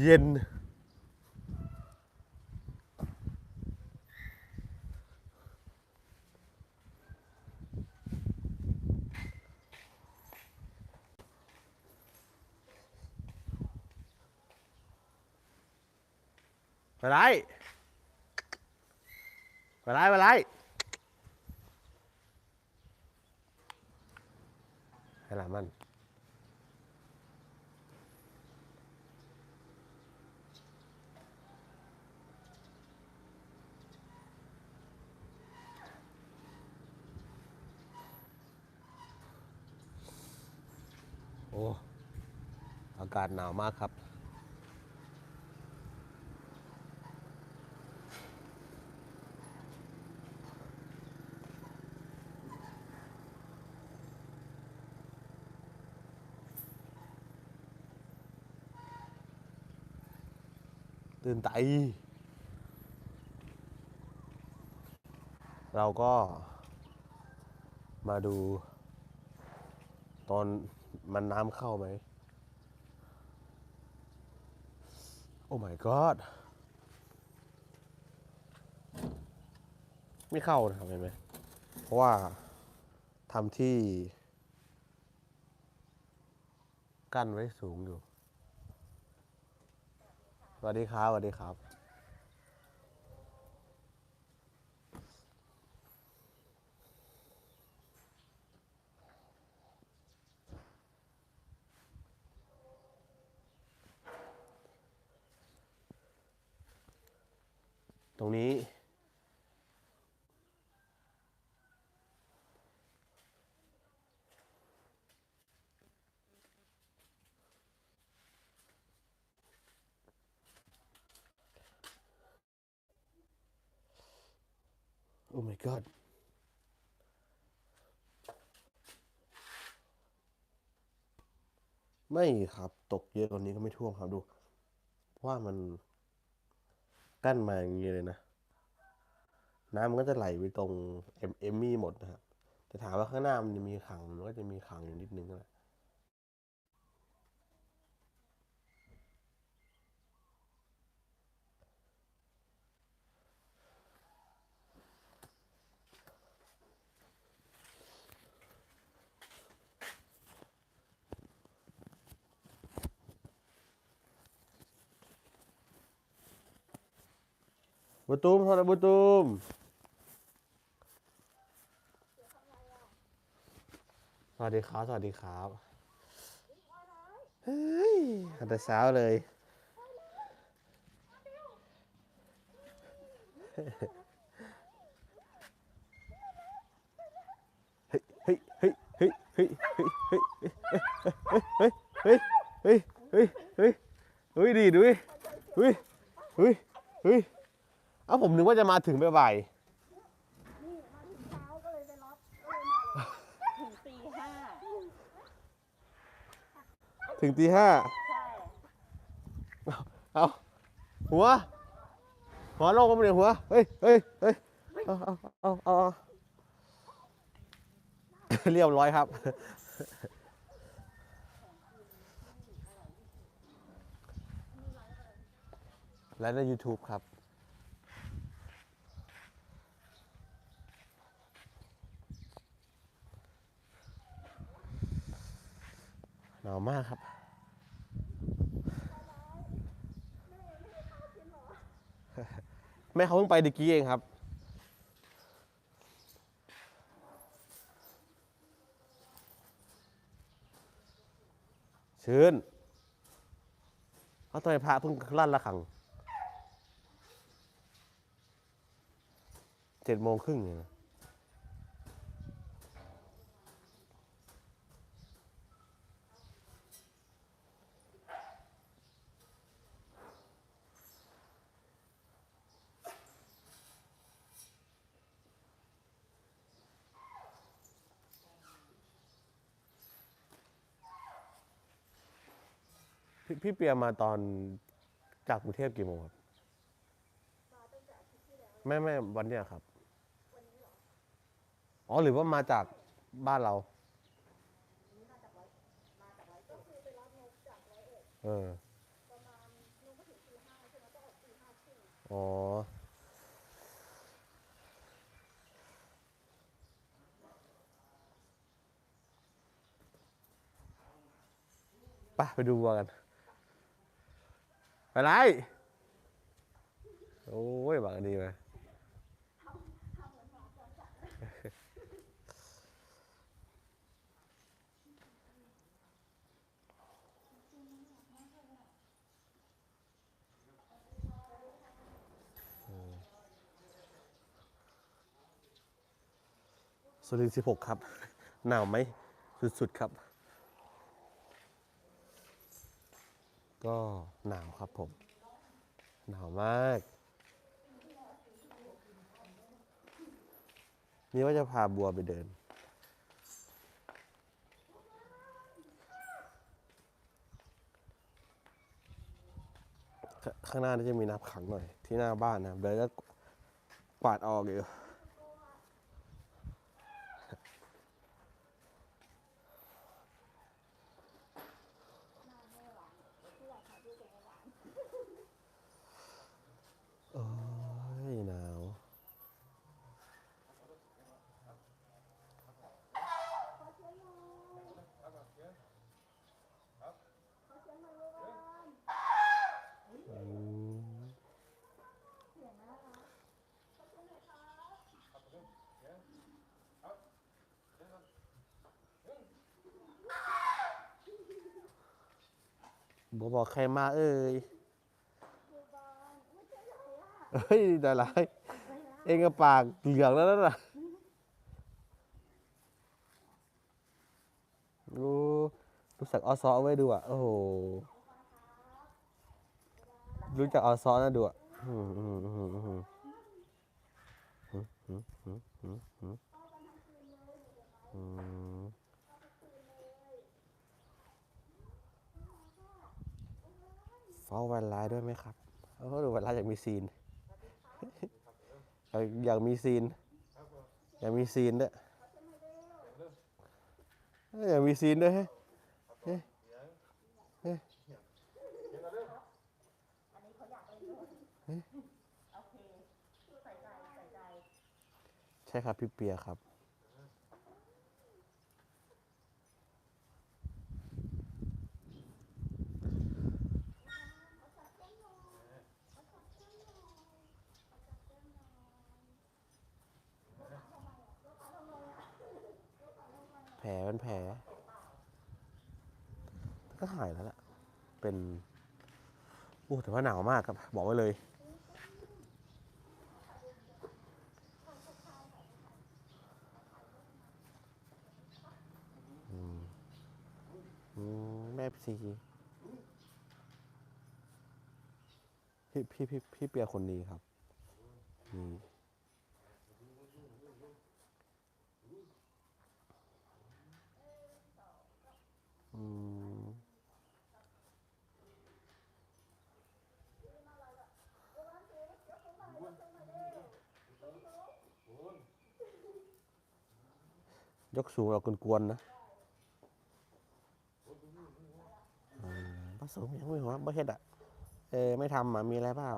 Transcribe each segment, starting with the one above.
เย็น ไปไรไปไรไปไรให้หลามัน กาศหนาวมากครับ ตื่นไตเราก็มาดูตอนมันน้ำเข้าไหม โอ้ my god ไม่เข้านะครับเห็นไหมเพราะว่าทำที่ กั้นไว้สูงอยู่สวัสดีครับสวัสดีครับ รงนี้ โอ้ my god ไม่ครับ ตกเยอะกว่านี้ก็ไม่ท่วมครับดูเพราะว่ามันกั้นมาอย่างนี้เลยนะ น้ำมันก็จะไหลไปตรงเอ็มเอมมี่หมดนะครับแต่ถามว่าข้างหน้ามันมีขังมันก็จะมีขังอยู่นิดนึงแหละบุตูมทอดบุตูม วัสดีครับ สวัสดีครับเฮ้ยตั้งแต่เช้าเลย เฮ้ย เฮ้ย เฮ้ย เฮ้ย เฮ้ย เฮ้ย เฮ้ย เฮ้ย เฮ้ย เฮ้ย เฮ้ย เฮ้ยดีดูดิเฮ้ย เฮ้ย เฮ้ย เอ้าผมนึกว่าจะมาถึงบ่ายนี่มาถึงเช้าก็เลยไปรับก็เลยมาเลย ถึงตีห้า ๆ ถึงตีห้าใช่เอาหัว หัวลงก็ไม่ได้หัว เฮ้ยเฮ้ยเฮ้ยเอาเอาเอาเอาเอาเรียบร้อยครับและใน YouTube ครับ หนาวมากครับ แม่เขาเพิ่งไปตะกี้เองครับ ชื่นเขาทำไมพระเพิ่งลั่นละคังเจ็ดโมงครึ่งเนี่ย พี่พี่เปียมาตอนจากกรุงเทพกี่โมงครับไม่ไม่วันเนี้ยครับ อ๋อหรือว่ามาจากบ้านเรา เออประมาณนู่นอ๋อ ไปไปดูวัวกัน ไปไรโอ้ยบังดีไหมสุรินทร์สิบหกครับ หนาวไหม สุด ๆ ครับ ก็หนาวครับผม หนาวมาก นี่ว่าจะพาบัวไปเดิน ข้างหน้าจะมีน้ำขังหน่อย ที่หน้าบ้านนะครับเดินก็กวาดออกอยู่ บอกบอกใครมาเอ่ยเฮ้ยได้ไรเองก็ปากเหลืองแล้วนั่นน่ะรู้รู้จักออซอไว้ดูอะ โอ้โห รู้จักออซอนะดูอะ เฝ้าวันร้ายด้วยไหมครับเออดูวันร้ายอยากมีซีนอยากอยากมีซีน อยากมีซีนด้วยเอ้ยอยากมีซีนด้วยเฮ้ยเฮ้ยเฮ้ยใช่ครับพี่เปียครับ แผลเป็นแผล ก็หายแล้วล่ะ เป็นโอ้แต่ว่าหนาวมากครับ บอกไว้เลยอืมแม่ซีพี่พี่พี่พี่เปียคนนี้ครับนี่ ยกสูงเรากวนๆนะผสมยังไม่หัวบ่เฮ็ดอะ เออไม่ทำอะมีอะไรเปล่า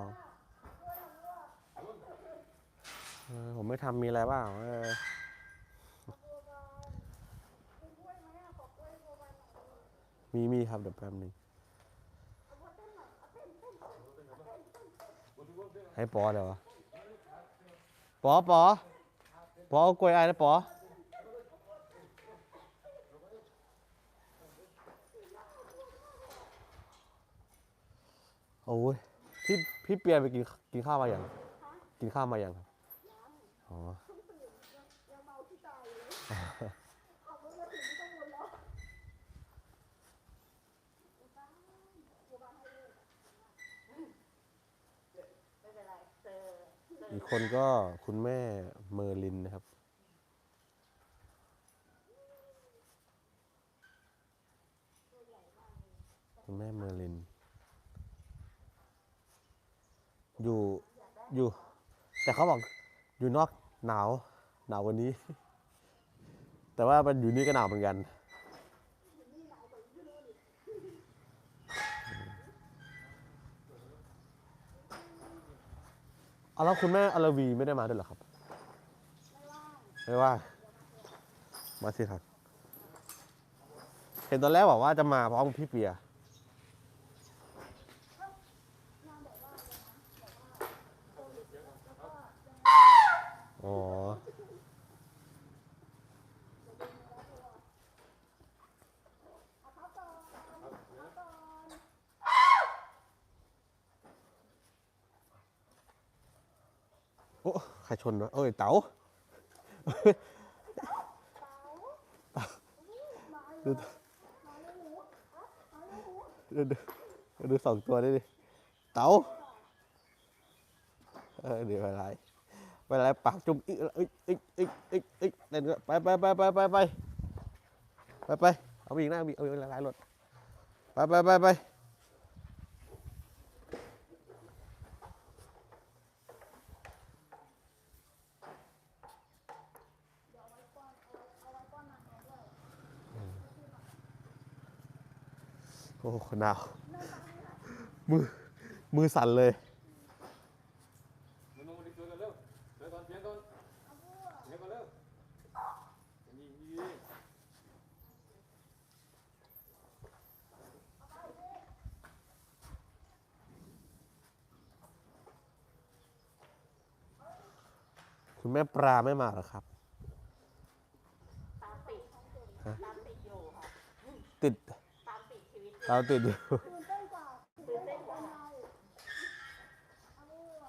ผมไม่ทำมีอะไรเปล่าเออมีมีครับเดี๋ยวแป๊บหนึงให้ปอเดี๋ยวะปอปอปอเอากล้วยไอ้นะปอ โอ้ยพี่พี่เปียไปกินกินข้าวมาอย่างกินข้าวมาอย่างครับอ๋ออีกคนก็คุณแม่เมอร์ลินนะครับคุณแม่เมอร์ลิน อยู่อยู่ แต่เขาบอกอยู่นอกหนาวหนาววันนี้ แต่ว่ามันอยู่นี่ก็หนาวเหมือนกัน เอาแล้วคุณแม่อรวีไม่ได้มาด้วยเหรอครับไม่ว่างไม่ว่า มาสิครับ เห็นตอนแรกบอกว่าจะมาพร้อมพี่เปีย อ๋โอ้ใครชนวะเอ้ย เต๋าดูดูดูสองตัวได้ดิ เต๋าเอเดี๋ยวอะไร ไปไรปากจุ่มอีกอ้ยเอ้ยเอ้ยเอ้ยเอ้ยเล่นไปไปไปไปไปไปไปไปเอาไปอีกหน้ามีเอาอีกหลายๆรถไปไปไปไปเดี๋ยวเอาไว้ป้อนเอาเอาไว้ป้อนนางเขาด้วยโอ้หนาวมือมือสั่นเลย มึงลงมาดิช่วยกันเร็วช่วย ก่อนเพียงก่อนเอาพวกเพียงก่อนเร็วนี่นี่คุณแม่ปลาไม่มาเหรอครับ ตามติดตามติดอยู่ค่ะติด ตามติดชีวิต เราติดอยู่ ตื่นเต้นกว่าตื่นเต้นกว่าเราเอาพว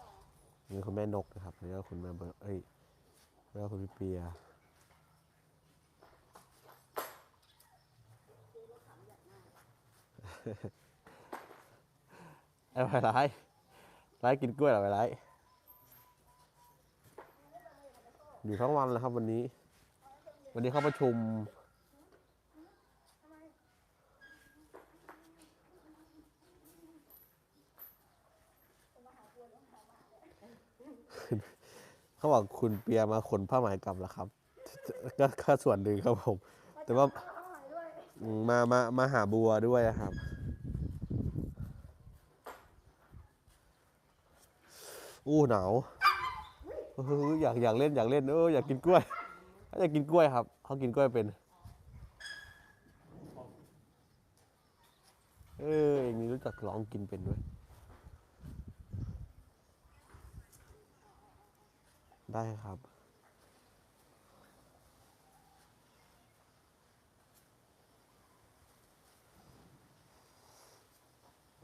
ก นี่คุณแม่นกนะครับนี่ก็คุณแม่เบิร์ดเอ้ยแล้วคุณพี่เปียไอ้ไปไรไรกินกล้วยเหรอไปไรอยู่ทั้งวันเลยครับวันนี้ วันนี้เขาประชุม เขาบอกคุณเปียมาขนผ้าไหมกลับแล้วครับ ก็ก็ส่วนหนึ่งครับผม แต่ว่าเอาหายด้วยอืมมามามาหาบัวด้วยนะครับ อู้หนาวเอออยากอยากเล่นอยากเล่นเอออยากกินกล้วยอยากกินกล้วยครับเขากินกล้วยเป็น เอออย่างนี้รู้จักร้องกินเป็นด้วย ได้ครับ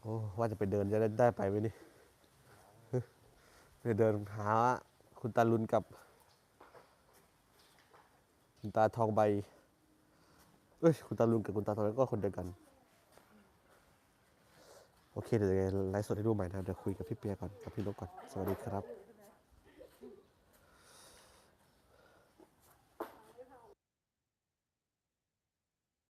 โอ้ ว่าจะไปเดินจะได้ได้ไปไหมนี่ไปเดินหาคุณตาลุนกับ คุณตาทองใบ เอ้ย คุณตาลุนกับคุณตาทองใบก็คนเดียวกัน โอเค เดี๋ยวไงไลฟ์สดให้ดูใหม่นะครับ เดี๋ยวคุยกับพี่เปียก่อน กับพี่นกก่อน สวัสดีครับ